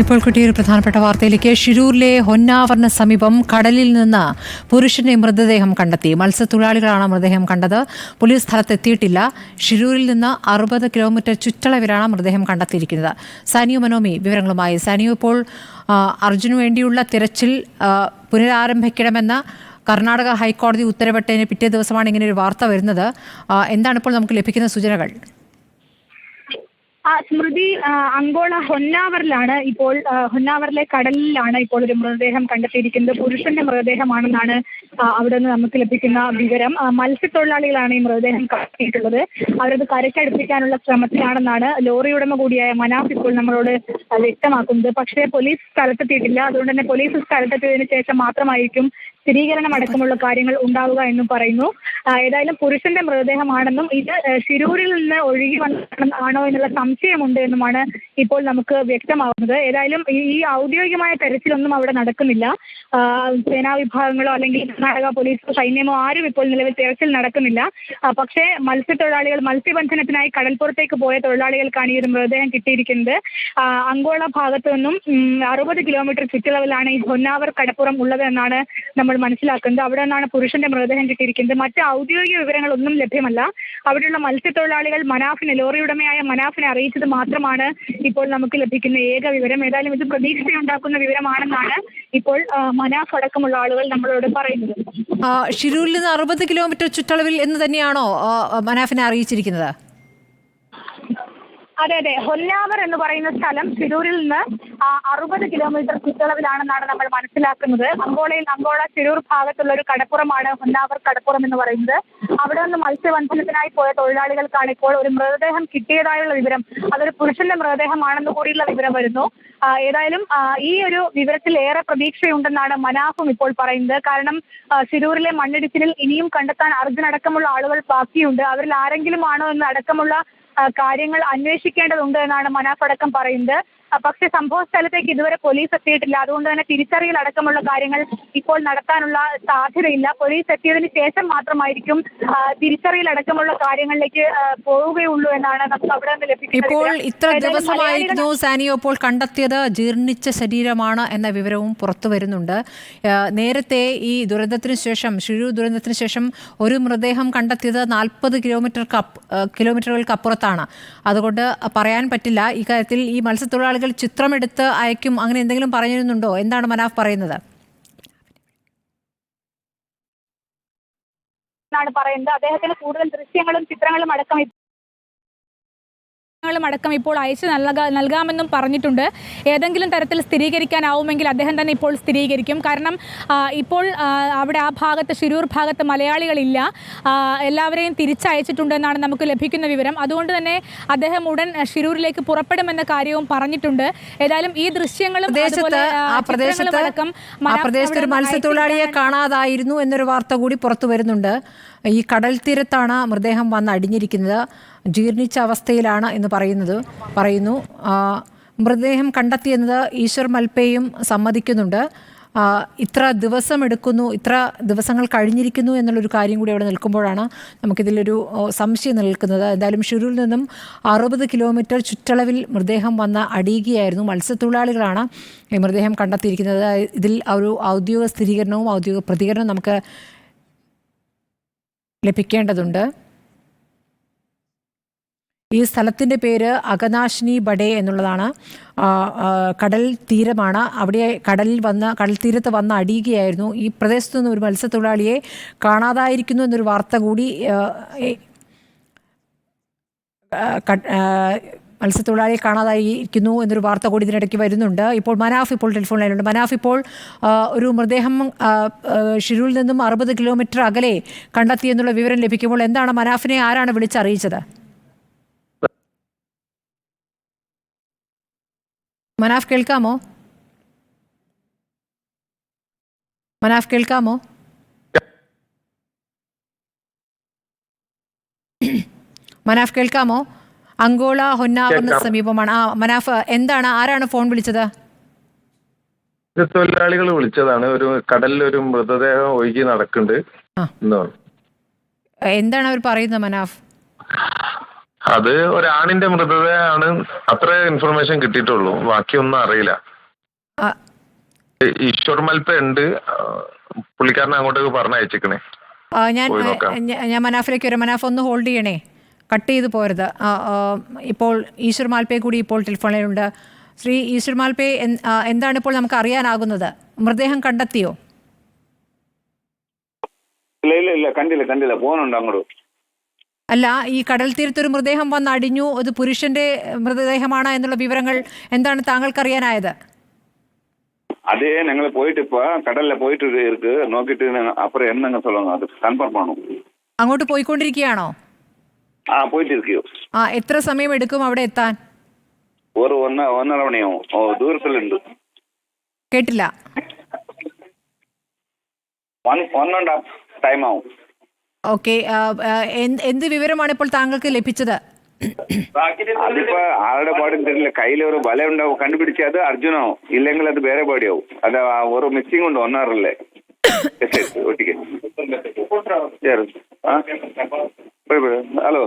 ഇപ്പോൾ കിട്ടിയ ഒരു പ്രധാനപ്പെട്ട വാർത്തയിലേക്ക് ഷിരൂരിലെ ഹൊന്നാവറിന് സമീപം കടലിൽ നിന്ന് പുരുഷന്റെ മൃതദേഹം കണ്ടെത്തി. മത്സ്യത്തൊഴിലാളികളാണ് മൃതദേഹം കണ്ടത്. പോലീസ് സ്ഥലത്തെത്തിയിട്ടില്ല. ഷിരൂരിൽ നിന്ന് അറുപത് കിലോമീറ്റർ ചുറ്റളവിലാണ് മൃതദേഹം കണ്ടെത്തിയിരിക്കുന്നത്. സാനിയു മനോമി വിവരങ്ങളുമായി. സാനിയു ഇപ്പോൾ അർജുന് വേണ്ടിയുള്ള തിരച്ചിൽ പുനരാരംഭിക്കണമെന്ന കർണാടക ഹൈക്കോടതി ഉത്തരവിട്ടതിന് പിറ്റേ ദിവസമാണ് ഇങ്ങനെ ഒരു വാർത്ത വരുന്നത്. എന്താണ് ഇപ്പോൾ നമുക്ക് ലഭിക്കുന്ന സൂചനകൾ? ആ സ്മൃതി അങ്കോള ഹൊന്നാവറിലാണ് ഇപ്പോൾ ഹൊന്നാവറിലെ കടലിലാണ് ഇപ്പോൾ ഒരു മൃതദേഹം കണ്ടെത്തിയിരിക്കുന്നത്. പുരുഷന്റെ മൃതദേഹമാണെന്നാണ് അവിടെ നിന്ന് നമുക്ക് ലഭിക്കുന്ന വിവരം. മത്സ്യത്തൊഴിലാളികളാണ് ഈ മൃതദേഹം കണ്ടെത്തിയിട്ടുള്ളത്. അവരത് കരക്കടുപ്പിക്കാനുള്ള ശ്രമത്തിലാണെന്നാണ് ലോറി ഉടമ കൂടിയായ മനാഫ് ഇപ്പോൾ നമ്മളോട് വ്യക്തമാക്കുന്നത്. പക്ഷേ പോലീസ് സ്ഥലത്തെത്തിയിട്ടില്ല. അതുകൊണ്ട് തന്നെ പോലീസ് സ്ഥലത്തെത്തിയതിനു ശേഷം മാത്രമായിരിക്കും സ്ഥിരീകരണം അടക്കമുള്ള കാര്യങ്ങൾ ഉണ്ടാവുക എന്നും പറയുന്നു. ഏതായാലും പുരുഷന്റെ മൃതദേഹമാണെന്നും ഇത് ശിരൂരിൽ നിന്ന് ഒഴുകി വന്ന ആണോ എന്നുള്ള സംശയമുണ്ട് എന്നുമാണ് ഇപ്പോൾ നമുക്ക് വ്യക്തമാവുന്നത്. ഏതായാലും ഈ ഔദ്യോഗികമായ തെരച്ചിലൊന്നും അവിടെ നടക്കുന്നില്ല. സേനാ വിഭാഗങ്ങളോ അല്ലെങ്കിൽ കർണാടക പോലീസോ സൈന്യമോ ആരും ഇപ്പോൾ നിലവിൽ തെരച്ചിൽ നടക്കുന്നില്ല. പക്ഷേ മത്സ്യത്തൊഴിലാളികൾ മത്സ്യബന്ധനത്തിനായി കടൽപ്പുറത്തേക്ക് പോയ തൊഴിലാളികൾക്കാണ് ഈ ഒരു മൃതദേഹം കിട്ടിയിരിക്കുന്നത്. അങ്കോള ഭാഗത്തു നിന്നും അറുപത് കിലോമീറ്റർ ചുറ്റളവിലാണ് ഈ ഹൊന്നാവർ കടപ്പുറം ഉള്ളത് എന്നാണ് നമ്മൾ മനസ്സിലാക്കുന്നത് അവിടെ നിന്നാണ് പുരുഷന്റെ മൃതദേഹം കിട്ടിയിരിക്കുന്നത്. മറ്റ് ഔദ്യോഗിക വിവരങ്ങളൊന്നും ലഭ്യമല്ല. അവിടെയുള്ള മത്സ്യത്തൊഴിലാളികൾ മനാഫിനെ ലോറിയുടമയായ മനാഫിനെ അറിയിച്ചത് മാത്രമാണ് ഇപ്പോൾ നമുക്ക് ലഭിക്കുന്ന ഏക വിവരം. ഏതായാലും ഇത് പ്രതീക്ഷയുണ്ടാക്കുന്ന വിവരമാണെന്നാണ് ഇപ്പോൾ മനാഫ് അടക്കമുള്ള ആളുകൾ നമ്മളോട് പറയുന്നത്. ഷിരൂരിൽ നിന്ന് അറുപത് കിലോമീറ്റർ ചുറ്റളവിൽ എന്ന് തന്നെയാണോ മനാഫിനെ അറിയിച്ചിരിക്കുന്നത്? അതെ അതെ. ഹൊല്ലാവർ എന്ന് പറയുന്ന സ്ഥലം തിരൂരിൽ നിന്ന് അറുപത് കിലോമീറ്റർ ചുറ്റളവിലാണെന്നാണ് നമ്മൾ മനസ്സിലാക്കുന്നത്. അങ്കോളയിൽ അങ്കോള തിരൂർ ഭാഗത്തുള്ള ഒരു കടപ്പുറമാണ് ഹൊന്നാവർ കടപ്പുറം എന്ന് പറയുന്നത്. അവിടെ നിന്ന് മത്സ്യബന്ധനത്തിനായി പോയ തൊഴിലാളികൾക്കാണ് ഇപ്പോൾ ഒരു മൃതദേഹം കിട്ടിയതായുള്ള വിവരം. അതൊരു പുരുഷന്റെ മൃതദേഹമാണെന്ന് കൂടിയുള്ള വിവരം വരുന്നു. ഏതായാലും ഈ ഒരു വിവരത്തിൽ ഏറെ പ്രതീക്ഷയുണ്ടെന്നാണ് മനാഫും ഇപ്പോൾ പറയുന്നത്. കാരണം തിരൂരിലെ മണ്ണിടിച്ചിലിൽ ഇനിയും കണ്ടെത്താൻ അർജുൻ അടക്കമുള്ള ആളുകൾ ബാക്കിയുണ്ട്. അവരിൽ ആരെങ്കിലും ആണോ എന്ന് അടക്കമുള്ള കാര്യങ്ങൾ അന്വേഷിക്കേണ്ടതുണ്ട് എന്നാണ് മനാഫ് പറയുന്നത്. പക്ഷേ സംഭവ സ്ഥലത്തേക്ക് ഇതുവരെ പോലീസ് എത്തിയിട്ടില്ല. അതുകൊണ്ട് തന്നെ തിരിച്ചറിയൽ അടക്കമുള്ള കാര്യങ്ങൾ ഇപ്പോൾ നടത്താനുള്ള സാധ്യതയില്ല. പോലീസ് എത്തിയതിന് ശേഷം മാത്രമായിരിക്കും തിരിച്ചറിയൽ അടക്കമുള്ള കാര്യങ്ങളിലേക്ക് പോവുകയുള്ളൂ എന്നാണ് നമുക്ക് അവിടെ നിന്ന് ലഭിക്കുന്നത്. ഇപ്പോൾ ഇത്ര ദിവസമായിരുന്നു സാനിയോ ഇപ്പോൾ കണ്ടെത്തിയത് ജീർണിച്ച ശരീരമാണ് എന്ന വിവരവും പുറത്തു വരുന്നുണ്ട്. നേരത്തെ ഈ ദുരന്തത്തിന് ശേഷം ഷിഴു ദുരന്തത്തിന് ശേഷം ഒരു മൃതദേഹം കണ്ടെത്തിയത് നാൽപ്പത് കിലോമീറ്റർ കിലോമീറ്ററുകൾക്ക് അപ്പുറത്താണ്. അതുകൊണ്ട് പറയാൻ പറ്റില്ല. ഇക്കാര്യത്തിൽ ഈ മത്സ്യത്തൊഴിലാളികൾ ചിത്രമെടുത്ത് അയക്കും അങ്ങനെ എന്തെങ്കിലും പറഞ്ഞിരുന്നുണ്ടോ? എന്താണ് മനാഫ് പറയുന്നത്? എന്നാണ് പറയുന്നത്. അദ്ദേഹത്തിന് കൂടുതൽ ദൃശ്യങ്ങളും ചിത്രങ്ങളും അടക്കം ങ്ങളും അടക്കം ഇപ്പോൾ അയച്ചു നൽകാ നൽകാമെന്നും പറഞ്ഞിട്ടുണ്ട്. ഏതെങ്കിലും തരത്തിൽ സ്ഥിരീകരിക്കാനാവുമെങ്കിൽ അദ്ദേഹം തന്നെ ഇപ്പോൾ സ്ഥിരീകരിക്കും. കാരണം ഇപ്പോൾ അവിടെ ആ ഭാഗത്ത് ശിരൂർ ഭാഗത്ത് മലയാളികളില്ല. എല്ലാവരെയും തിരിച്ചയച്ചിട്ടുണ്ടെന്നാണ് നമുക്ക് ലഭിക്കുന്ന വിവരം. അതുകൊണ്ട് തന്നെ അദ്ദേഹം ഉടൻ ശിരൂരിലേക്ക് പുറപ്പെടുമെന്ന കാര്യവും പറഞ്ഞിട്ടുണ്ട്. ഏതായാലും ഈ ദൃശ്യങ്ങളും പ്രദേശത്ത് ഒരു മത്സ്യത്തൊഴിലാളിയെ കാണാതായിരുന്നു എന്നൊരു വാർത്ത കൂടി പുറത്തു വരുന്നുണ്ട്. ഈ കടൽ തീരത്താണ് മൃതദേഹം വന്ന് അടിഞ്ഞിരിക്കുന്നത്. ജീർണിച്ച അവസ്ഥയിലാണ് എന്ന് പറയുന്നത് പറയുന്നു. മൃതദേഹം കണ്ടെത്തിയെന്നത് ഈശ്വർ മൽപ്പയും സമ്മതിക്കുന്നുണ്ട്. ഇത്ര ദിവസം എടുക്കുന്നു ഇത്ര ദിവസങ്ങൾ കഴിഞ്ഞിരിക്കുന്നു എന്നുള്ളൊരു കാര്യം കൂടി അവിടെ നിൽക്കുമ്പോഴാണ് നമുക്കിതിലൊരു സംശയം നിൽക്കുന്നത് എന്തായാലും ഷിരൂരിൽ നിന്നും അറുപത് കിലോമീറ്റർ ചുറ്റളവിൽ മൃതദേഹം വന്ന അടിയുകയായിരുന്നു മത്സ്യത്തൊഴിലാളികളാണ് ഈ മൃതദേഹം കണ്ടെത്തിയിരിക്കുന്നത്. ഇതിൽ ഒരു ഔദ്യോഗിക സ്ഥിരീകരണവും ഔദ്യോഗിക പ്രതികരണവും നമുക്ക് ലഭിക്കേണ്ടതുണ്ട്. ഈ സ്ഥലത്തിന്റെ പേര് അകനാശിനി ബഡേ എന്നുള്ളതാണ്. കടൽ തീരമാണ്. അവിടെ കടലിൽ വന്ന് കടൽ തീരത്ത് വന്ന് അടിയുകയായിരുന്നു. ഈ പ്രദേശത്തു നിന്ന് ഒരു മത്സ്യത്തൊഴിലാളിയെ കാണാതായിരിക്കുന്നു എന്നൊരു വാർത്ത കൂടി മത്സ്യത്തൊഴിലാളിയെ കാണാതായിരിക്കുന്നു എന്നൊരു വാർത്ത കൂടി ഇതിനിടയ്ക്ക് വരുന്നുണ്ട്. ഇപ്പോൾ മനാഫ് ഇപ്പോൾ ടെലിഫോൺ ലൈനിലുണ്ട് മനാഫ് ഇപ്പോൾ ഒരു മൃതദേഹം ഷിരൂരിൽ നിന്നും അറുപത് കിലോമീറ്റർ അകലെ കണ്ടെത്തിയെന്നുള്ള വിവരം ലഭിക്കുമ്പോൾ എന്താണ് മനാഫിനെ ആരാണ് വിളിച്ചറിയിച്ചത്? മനാഫ് കേൾക്കാമോ? മനാഫ് കേൾക്കാമോ? മനാഫ് കേൾക്കാമോ? അങ്കോള ഹൊന്നാവറിന്. സമീപമാണ്. ആ മനാഫ് എന്താണ്? ആരാണ് ഫോൺ വിളിച്ചത്? തൊഴിലാളികൾ വിളിച്ചതാണ്. ഒരു കടലിൽ ഒരു മൃതദേഹം ഒഴുകി നടക്കുന്നുണ്ട്. എന്താണ് അവർ പറയുന്നത് മനാഫ്? അത് ഒരാണിന്റെ മൃതദേഹമാണ്. അത്ര ഇൻഫർമേഷൻ കിട്ടിയിട്ടുള്ളൂ. ബാക്കിയൊന്നും അറിയില്ല. ഈശ്വർ മൽപ്പ ഉണ്ട്. പുള്ളിക്കാരനെ അങ്ങോട്ടേക്ക് പറഞ്ഞയച്ചേക്കണേ. ഞാൻ ഞാൻ- മനാഫിലേക്ക് വരാം. മനാഫ് ഒന്ന് ഹോൾഡ് ചെയ്യണേ. കട്ട് ചെയ്ത് പോരുത്. ഇപ്പോൾ ഈശ്വർ മാൽപ്പേ കൂടി ഇപ്പോൾ ടെലിഫോണിലുണ്ട്. ശ്രീ ഈശ്വർ മാൽപ്പേ എന്താണ് ഇപ്പോൾ നമുക്ക് അറിയാനാകുന്നത്? മൃതദേഹം കണ്ടെത്തിയോ? ഇല്ല ഇല്ല ഇല്ല. കണ്ടില്ല കണ്ടില്ല. പോകുന്നുണ്ട് അങ്ങോട്ട്. അല്ല ഈ കടൽ തീരത്തൊരു മൃതദേഹം വന്ന് അടിഞ്ഞു അത് പുരുഷന്റെ മൃതദേഹമാണ് എന്നുള്ള വിവരങ്ങൾ എന്താണ് താങ്കൾക്ക് അറിയാനായത് அதே நாங்கள் போயிட்டு இப்போ கடல்ல போயிட்டு இருக்கு நோக்கிட்டு நாங்க அப்புறம் என்னங்க சொல்லுங்க அது கன்ஃபார்ம் பண்ணும் അങ്ങോട്ട് പോയിക്കൊണ്ടിരിക്കുകയാണോ ஆ போயிட்டு இருக்கு ആ എത്ര സമയം എടുക്കും അവിടെ എത്താൻ ஒரு ஒன்ன ஒன்னரை மணியாகும் ஓ தூரத்தில் ഉണ്ട് കേട്ടില്ല one one and half time ആവും ഓക്കെ എന്ത് വിവരമാണ് ഇപ്പോൾ താങ്കൾക്ക് ലഭിച്ചത്? അതിപ്പോ ആരുടെ പാടും തരില്ല കയ്യിൽ ഒരു വല ഉണ്ടാവും കണ്ടുപിടിച്ച് അത് അർജുനാവും. ഇല്ലെങ്കിൽ അത് വേറെ പാടിയാവും. അത് ഒരു മിസ്സിംഗ് ഉണ്ട് ഒന്നാറല്ലേ ഒട്ടിക്ക്. ഹലോ